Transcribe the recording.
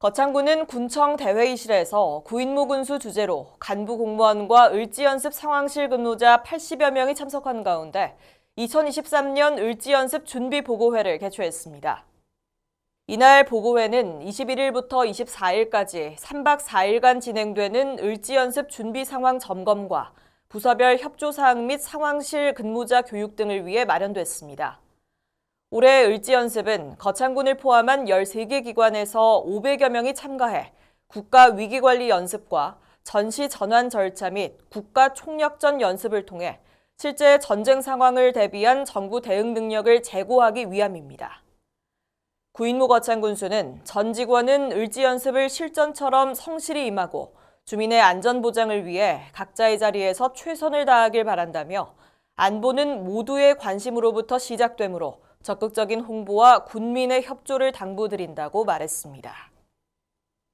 거창군은 군청 대회의실에서 구인무 군수 주재로 간부 공무원과 을지연습 상황실 근무자 80여 명이 참석한 가운데 2023년 을지연습 준비 보고회를 개최했습니다. 이날 보고회는 21일부터 24일까지 3박 4일간 진행되는 을지연습 준비 상황 점검과 부서별 협조 사항 및 상황실 근무자 교육 등을 위해 마련됐습니다. 올해 을지 연습은 거창군을 포함한 13개 기관에서 500여 명이 참가해 국가 위기관리 연습과 전시 전환 절차 및 국가 총력전 연습을 통해 실제 전쟁 상황을 대비한 정부 대응 능력을 제고하기 위함입니다. 구인무 거창군수는 전 직원은 을지 연습을 실전처럼 성실히 임하고 주민의 안전 보장을 위해 각자의 자리에서 최선을 다하길 바란다며 안보는 모두의 관심으로부터 시작되므로 적극적인 홍보와 군민의 협조를 당부드린다고 말했습니다.